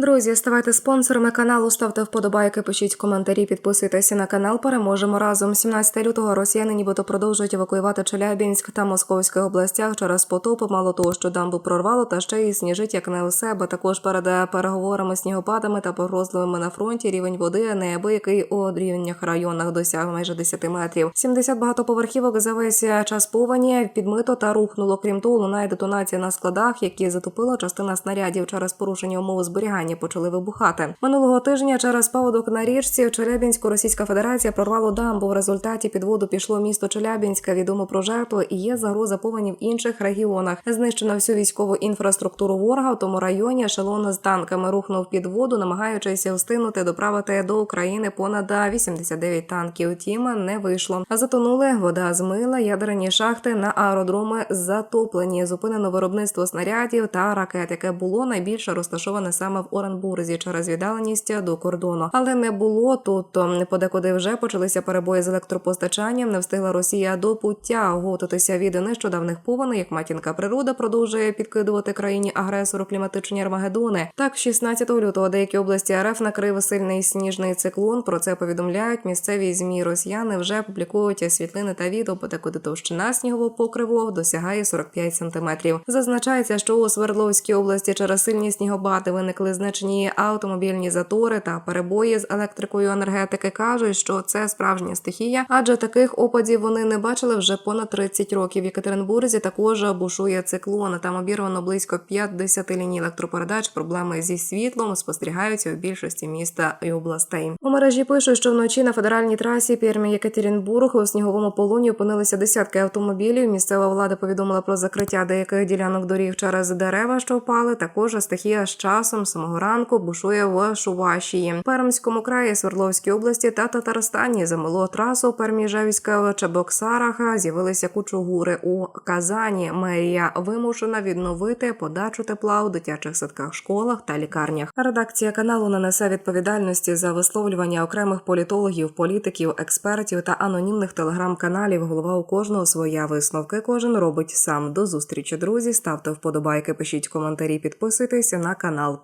Друзі, ставайте спонсорами каналу, ставте вподобайки, пишіть коментарі, підписуйтеся на канал. Переможемо разом. 17 лютого росіяни нібито продовжують евакуювати Челябінськ та Московських областях через потопи. Мало того, що дамбу прорвало, та ще й сніжить як не у себе. Також перед переговорами снігопадами та погрозливими на фронті рівень води неабиякий у рівнях районах досяг майже 10 метрів. 70 багатоповерхівок за весь час повені підмито та рухнуло. Крім того, лунає детонація на складах, які затопила частина снарядів через порушення умов зберігання почали вибухати. Минулого тижня через паводок на річці в Челябінську Російська Федерація прорвало дамбу. В результаті під воду пішло місто Челябінська. Відомо про жертву і є загроза повені в інших регіонах. Знищено всю військову інфраструктуру ворога в тому районі. Ешелон з танками рухнув під воду, намагаючись встигнути доправити до України понад 89 танків. Втім, не вийшло. Затонули вода змила ядерні шахти на аеродроми затоплені. Зупинено виробництво снарядів та ракет, яке було найбільше розташоване саме в Оренбурзі через віддаленість до кордону. Але не було тут. то Подекуди вже почалися перебої з електропостачанням. Не встигла Росія до пуття оготитися від нещодавних повеней, як матінка природа продовжує підкидувати країні агресору кліматичні армагедони. Так, 16 лютого деякі області РФ накрив сильний сніжний циклон. Про це повідомляють місцеві змі. Росіяни вже публікують світлини та відео, подекуди товщина снігового покриву досягає 45 сантиметрів. Зазначається, що у Свердловській області через сильні снігопади виникли значні автомобільні затори та перебої з електрикою енергетики. кажуть, що це справжня стихія, адже таких опадів вони не бачили вже понад 30 років. В Єкатеринбурзі також бушує циклон. Там обірвано близько 50 ліній електропередач. Проблеми зі світлом спостерігаються у більшості міста і областей. У мережі пишуть, що вночі на федеральній трасі Пермі Єкатеринбург у сніговому полоні опинилися десятки автомобілів. Місцева влада повідомила про закриття деяких ділянок доріг через дерева, що впали. Також стихія з часом з ранку бушує в Шувашії, Пермському краї, Свердловській області та Татарстані. Замило трасу Перміжевська в Чебоксарах. З'явилися кучугури у Казані. Мерія вимушена відновити подачу тепла у дитячих садках, школах та лікарнях. Редакція каналу не несе відповідальності за висловлювання окремих політологів, політиків, експертів та анонімних телеграм-каналів. Голова у кожного своя висновки. Кожен робить сам. До зустрічі, друзі. Ставте вподобайки, пишіть коментарі, підписуйтесь на канал.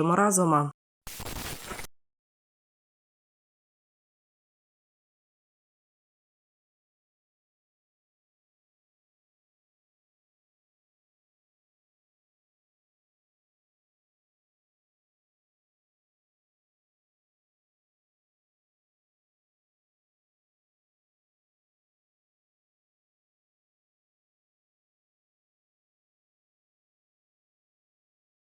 Переможемо разом.